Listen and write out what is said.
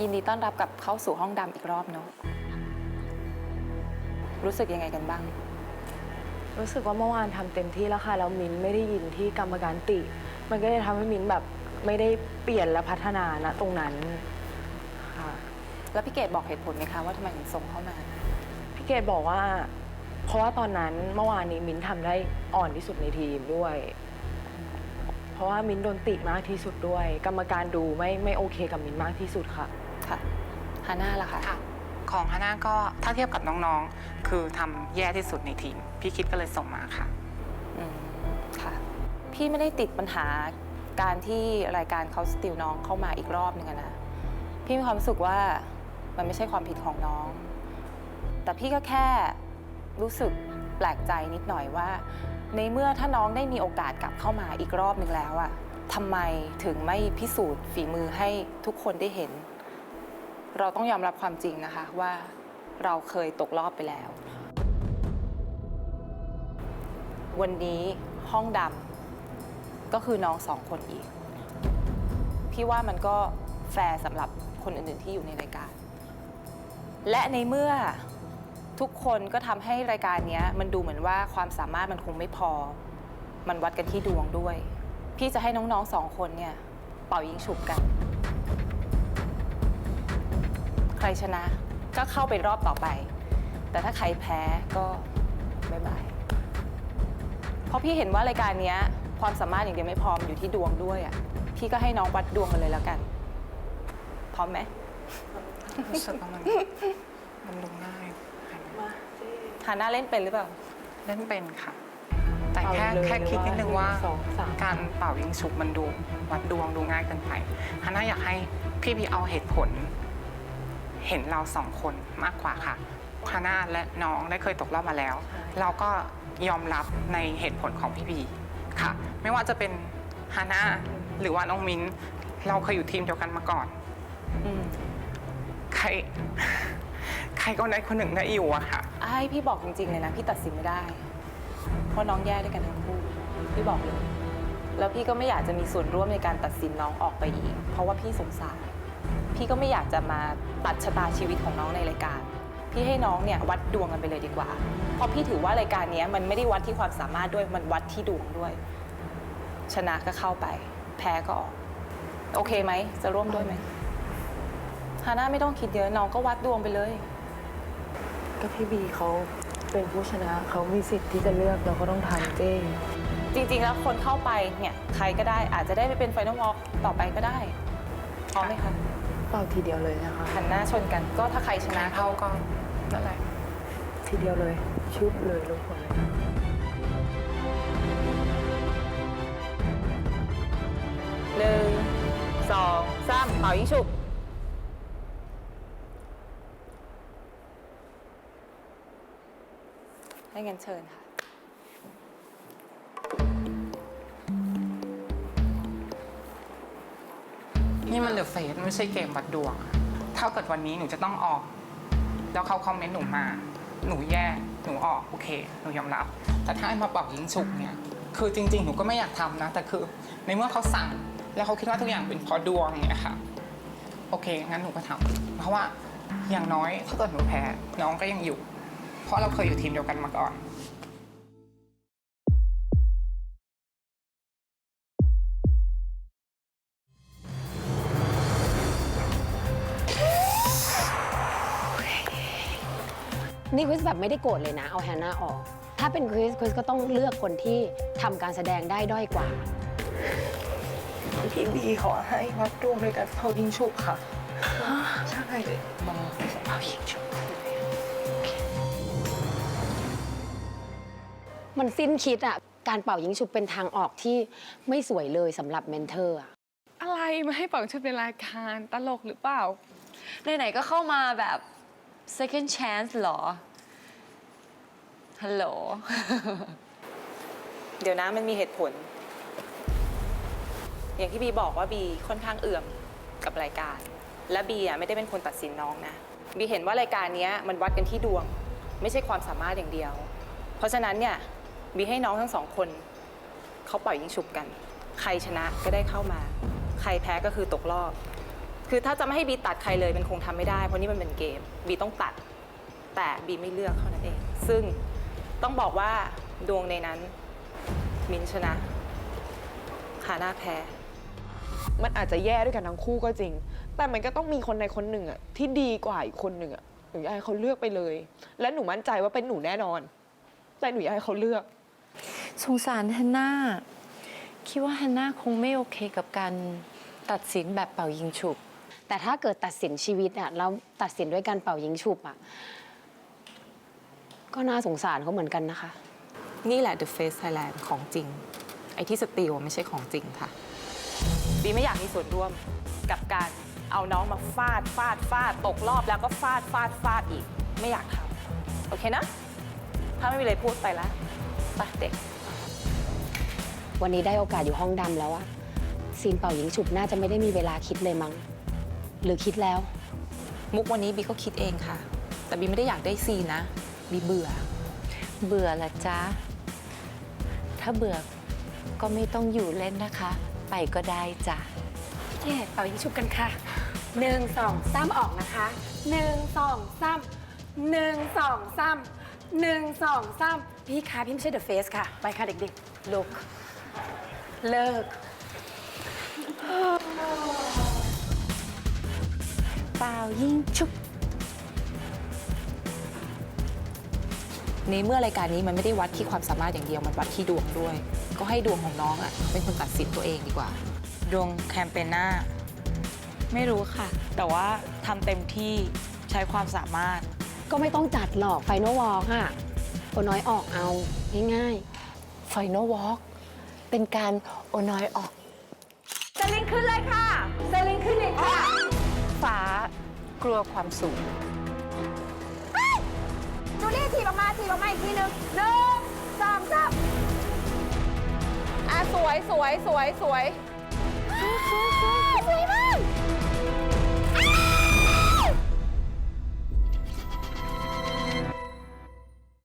ยินดีต้อนรับกลับเข้าสู่ห้องดำอีกรอบเนาะรู้สึกยังไงกันบ้าง รู้สึกว่าเมื่อวานทำเต็มที่แล้วค่ะแล้วมิ้นไม่ได้ยินที่กรรมการติ มันก็เลยทำให้มิ้นแบบไม่ได้เปลี่ยนและพัฒนาณตรงนั้นค่ะ แล้วพี่เกดบอกเหตุผลไหมคะว่าทำไมถึงส่งเข้ามา พี่เกดบอกว่า เพราะว่าตอนนั้นเมื่อวานนี้มิ้นทำได้อ่อนที่สุดในทีมด้วย เพราะว่ามิ้นโดนติมากที่สุดด้วย กรรมการดูไม่ไม่โอเคกับมิ้นมากที่สุดค่ะค่ะ ฮาน่าล่ะคะค่ะ ของฮาน่าก็ถ้าเทียบกับน้องๆ คือทำแย่ที่สุดในทีม พี่คิดก็เลยส่งมาค่ะ อืมค่ะ พี่ไม่ได้ติดปัญหาการที่รายการเขาสติลน้องเข้ามาอีกรอบหนึงอะนะ พี่มีความรู้สึกว่ามันไม่ใช่ความผิดของน้อง แต่พี่ก็แค่รู้สึกแปลกใจนิดหน่อยว่า ในเมื่อถ้าน้องได้มีโอกาสกลับเข้ามาอีกรอบหนึ่งแล้วอะทำไมถึงไม่พิสูจน์ฝีมือให้ทุกคนได้เห็น เราต้องยอมรับความจริงนะคะว่าเราเคยตกรอบไปแล้ว วันนี้ห้องดำก็คือน้องสองคนอีก พี่ว่ามันก็แฟร์สำหรับคนอื่นๆที่อยู่ในรายการ และในเมื่อทุกคนก็ทำให้รายการนี้มันดูเหมือนว่าความสามารถมันคงไม่พอ มันวัดกันที่ดวงด้วย พี่จะให้น้องๆสองคนเนี่ย เป่ายิงฉุบกัน ใครชนะก็เข้าไปรอบต่อไป แต่ถ้าใครแพ้ก็บายบาย เพราะพี่เห็นว่ารายการเนี้ย ความสามารถอย่างเดียวไม่พอมนอยู่ที่ดวงด้วยอะ พี่ก็ให้น้องวัดดวงกันเลยแล้วกัน พร้อมไหม รู้สึกว่ามันมันดูง่ายค่ะฮาน่าเล่นเป็นหรือเปล่า เล่นเป็นค่ะ แต่แค่เอาเลยแค่คิดนิดนึงว่าหนึ่งสองสาม การเป่ายิงฉุบมันดูวัดดวงดูง่ายเกินไปฮาน่าอยากให้พี่บีเอาเหตุผล เห็นเราสองคนมากกว่าค่ะฮาน่าและน้องได้เคยตกรอบมาแล้ว เราก็ยอมรับในเหตุผลของพี่บีค่ะ ไม่ว่าจะเป็นฮาน่าหรือว่าน้องมิ้น เราเคยอยู่ทีมเดียวกันมาก่อนอืมใคร ใครก็ได้คนหนึ่งได้อยู่อะค่ะไอ้พี่บอกจริงๆเลยนะพี่ตัดสินไม่ได้ เพราะน้องแย่ด้วยกันทั้งคู่พี่บอกเลย แล้วพี่ก็ไม่อยากจะมีส่วนร่วมในการตัดสินน้องออกไปอีก เพราะว่าพี่สงสาร พี่ก็ไม่อยากจะมาตัดชะตาชีวิตของน้องในรายการ พี่ให้น้องเนี่ยวัดดวงกันไปเลยดีกว่า เพราะพี่ถือว่ารายการเนี้ยมันไม่ได้วัดที่ความสามารถด้วยมันวัดที่ดวงด้วย ชนะก็เข้าไป แพ้ก็ออกโอเคไหมจะร่วมด้วยไหมฮาน่าไม่ต้องคิดเยอะน้องก็วัดดวงไปเลย ก็พี่บีเขาเป็นผู้ชนะเขามีสิทธิ์ที่จะเลือกเราก็ต้องทำเจ้จริง ๆ แล้วคนเข้าไปเนี่ยใครก็ได้อาจจะได้ไปเป็นไฟนอลวอล์กต่อไปก็ได้พร้อมไหมคะ เป่าทีเดียวเลยนะคะหันหน้าชนกันก็ถ้าใครชชนะนะเขาก็นั่นแหละทีเดียวเลย ชุบเลยลูกคนเลยหนึ่งสองสามเป่ายิงฉุบให้งั้นเชิญค่ะ นี่มันเดอะเฟสไม่ใช่เกมวัดดวง ถ้าเกิดวันนี้หนูจะต้องออก แล้วเขาคอมเมนต์หนูมา หนูแย่ หนูออกโอเค หนูยอมรับ แต่ถ้าให้มาบอกยิงฉุกเนี่ย คือจริง ๆ หนูก็ไม่อยากทำนะ แต่คือในเมื่อเขาสั่ง แล้วเขาคิดว่าทุกอย่างเป็นเพราะดวงเนี่ยค่ะ โอเค งั้นหนูก็ทำเพราะว่าอย่างน้อยถ้าเกิดหนูแพ้น้องก็ยังอยู่ เพราะเราเคยอยู่ทีมเดียวกันมาก่อน นี่คริสแบบไม่ได้โกรธเลยนะ เอาแฮนนาออก ถ้าเป็นคริสคริสก็ต้องเลือกคนที่ทำการแสดงได้ด้อยกว่า พี่บีขอให้วัดดวงด้วยกันเป่ายิงฉุบค่ะ ใช่มองเป่ายิงฉุบมันสิ้นคิดอะการเป่ายิงฉุบเป็นทางออกที่ไม่สวยเลยสำหรับเมนเทอร์อะ อะไรมาให้เป่าชุดในรายการตลกหรือเปล่า ไหนๆก็เข้ามาแบบ second chance เหรอ ฮัลโหล เดี๋ยวนะมันมีเหตุผล อย่างที่บีบอกว่าบีค่อนข้างเอื่อมกับรายการ และบีอะไม่ได้เป็นคนตัดสินน้องนะ บีเห็นว่ารายการเนี้ยมันวัดกันที่ดวง ไม่ใช่ความสามารถอย่างเดียว เพราะฉะนั้นเนี่ยบีให้น้องทั้งสองคนเขาปล่อยยิงฉุบกัน ใครชนะก็ได้เข้ามา ใครแพ้ก็คือตกรอบ คือถ้าจะไม่ให้บีตัดใครเลยมันคงทำไม่ได้ เพราะนี่มันเป็นเกมบีต้องตัด แต่บีไม่เลือกเท่านั้นเอง ซึ่งต้องบอกว่าดวงในนั้น มินชนะคาหน้าแพ้ มันอาจจะแย่ด้วยกันทั้งคู่ก็จริง แต่มันก็ต้องมีคนในคนหนึ่งอะที่ดีกว่าอีกคนหนึ่งอะหนูอยากให้เขาเลือกไปเลย และหนูมั่นใจว่าเป็นหนูแน่นอน แต่หนูอยากให้เขาเลือก สงสารฮันน่าคิดว่าฮันน่าคงไม่โอเคกับการตัดสินแบบเป่ายิงฉุบ แต่ถ้าเกิดตัดสินชีวิตอะแล้วตัดสินด้วยการเป่ายิงฉุบอะก็น่าสงสารเขาเหมือนกันนะคะ นี่แหละ The Face Thailand ของจริง ไอ้ที่สติลไม่ใช่ของจริงค่ะบีไม่อยากมีส่วนร่วมกับการเอาน้องมาฟาดฟาดฟาดตกรอบแล้วก็ฟาดฟาดฟาดอีก ไม่อยากทำโอเคนะ ถ้าไม่มีอะไรพูดไปแล้วไปเด็ก วันนี้ได้โอกาสอยู่ห้องดำแล้วอะซีนเป่ายิงฉุบน่าจะไม่ได้มีเวลาคิดเลยมั้ง หรือคิดแล้ว มุกวันนี้บีก็คิดเองค่ะ แต่บีไม่ได้อยากได้ซีนนะบีเบื่อ เบื่อละจ๊ะ ถ้าเบื่อก็ไม่ต้องอยู่เล่นนะคะ ไปก็ได้จ้ะเย่เป่ายิงฉุบกันค่ะหนึ่งสองสามออกนะคะหนึ่งสองสามหนึ่งสองสามหนึ่งสองสามพี่คะพี่ไม่ใช่เดอะเฟสค่ะ ไปค่ะเด็กๆลุกเลิก เปล่ายิงฉุบในเมื่อรายการนี้มันไม่ได้วัดที่ความสามารถอย่างเดียวมันวัดที่ดวงด้วย ก็ให้ดวงของน้องอะ่ะเป็นคนตัดสินตัวเองดีกว่า ดวงแคมเปญหน้า ไม่รู้ค่ะ แต่ว่าทำเต็มที่ใช้ความสามารถ ก็ไม่ต้องจัดหรอกไฟนอลวอลค่ะโอน้อยออกเอาง่ายไฟนอลวอล์กเป็นการโอน้อยออก สลิงขึ้นเลยค่ะ สลิงขึ้นเลยค่ะ ฟ้ากลัวความสูงจูลี่ถีบออกมาถีบออกมาอีกทีหนึงหนึ่งสองสามอะสวยสวยสวยสวยสวยมาก